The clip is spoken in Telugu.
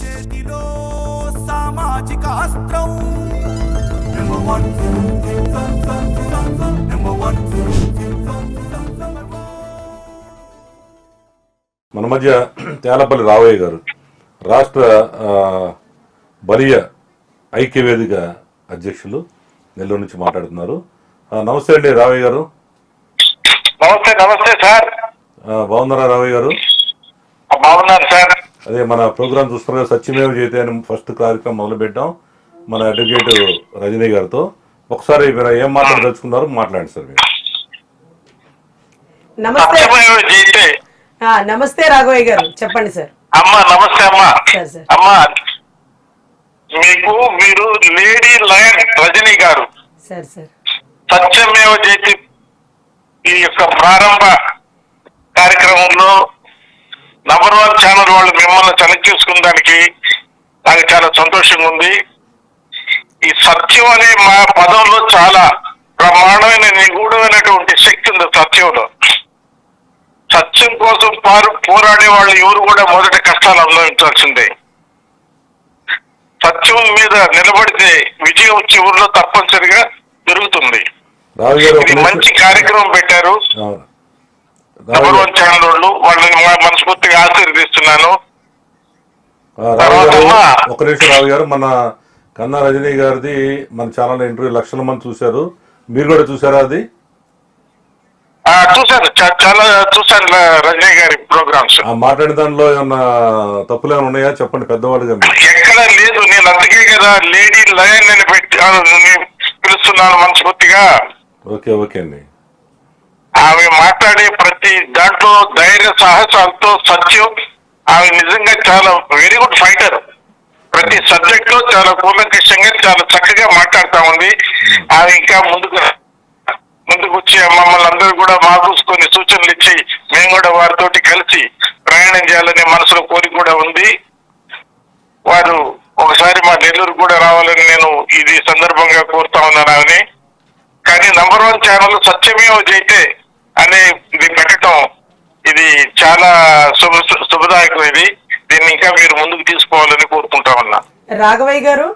చేతిలో సామాజిక అస్త్రం. మన మధ్య తేలపల్లి రావయ్య గారు రాష్ట్ర బలియ ఐక్యవేదిక అధ్యక్షులు నెల్లూరు నుంచి మాట్లాడుతున్నారు. నమస్తే అండి రావయ్య గారు. నమస్తే నమస్తే సార్. బాగున్నారా రావయ్య గారు? బాగున్నాను సార్. అదే మన ప్రోగ్రామ్ చూస్తున్నారు సత్యమేవ జయతే అని ఫస్ట్ కార్యక్రమం మొదలు పెట్టాం మన అడ్వకేట్ రజనీ గారితో. ఒకసారి మీరు ఏం మాట్లాడదలుచుకున్నారు మాట్లాడండి సార్ మీరు. నమస్తే. సత్యమేవ జైతే ఆ, నమస్తే రాఘవయ్య గారు. చెప్పండి సార్. అమ్మా నమస్తే అమ్మా. అమ్మా మీకు మీరు లేడీ లయన్ రజనీ గారు. Sir sir. సత్యమేవ జయతి ఈ యొక్క ప్రారంభ కార్యక్రమంలో నంబర్ వన్ ఛానల్ వాళ్ళు మిమ్మల్ని సెలెక్ట్ చేసుకున్న దానికి నాకు చాలా సంతోషంగా ఉంది. ఈ సత్యం అనే మా పదంలో చాలా బ్రహ్మాండమైన నిగూఢమైనటువంటి శక్తి ఉంది సత్యంలో. సత్యం కోసం పారు పోరాడే వాళ్ళు ఎవరు కూడా మొదటి కష్టాలు అనుభవించాల్సిందే. సత్యం మీద నిలబడితే విజయం చివరిలో తప్పనిసరిగా జరుగుతుంది. మంచి కార్యక్రమం పెట్టారు. నెంబర్ వన్ ఛానల్ వాళ్ళు వాళ్ళని తర్వాతమ్మా. ఒక నిమిషం రావు గారు మన కన్నా రజనీ గారిది మన ఛానల్ ఇంటర్వ్యూ లక్షల మంది చూశారు. మీరు కూడా చూసారా అది? చూశాను. చాలా చూశాను రజనీ గారి ప్రోగ్రామ్స్ మాట్లాడిన దానిలో ఏమన్నా తప్పులు ఏమైనా ఉన్నాయా? చెప్పండి పెద్దవాళ్ళుగా మీరు. ఎక్కడ లేదు. నేను అందుకే కదా లేడీ లయన్ అని పెట్టి పిలుస్తున్నాను మనస్ఫూర్తిగా. ఓకే ఓకే అండి. ఆమె మాట్లాడే ప్రతి దాంట్లో ధైర్య సాహసాలతో సత్యం ఆమె నిజంగా చాలా వెరీ గుడ్ ఫైటర్ ప్రతి సబ్జెక్ట్లో చాలా కూలంకషంగా చాలా చక్కగా మాట్లాడుతా ఉంది. ఆమె ఇంకా ముందుకు ముందుకు వచ్చి మమ్మల్ని అందరూ కూడా మాకు కొన్ని సూచనలు ఇచ్చి మేము కూడా వారితోటి కలిసి ప్రయాణం చేయాలనే మనసులో కోరిక కూడా ఉంది. వారు ఒకసారి మా నెల్లూరు కూడా రావాలని నేను ఇది సందర్భంగా కోరుతా ఉన్నాను ఆమెని. కానీ నంబర్ వన్ ఛానల్ సత్యమేవ జైతే అనే ఇది పెట్టడం ఇది చాలా శుభ శుభదాయకం దీన్ని ఇంకా మీరు ముందుకు తీసుకోవాలని కోరుకుంటా ఉన్నా. రాఘవయ్య గారు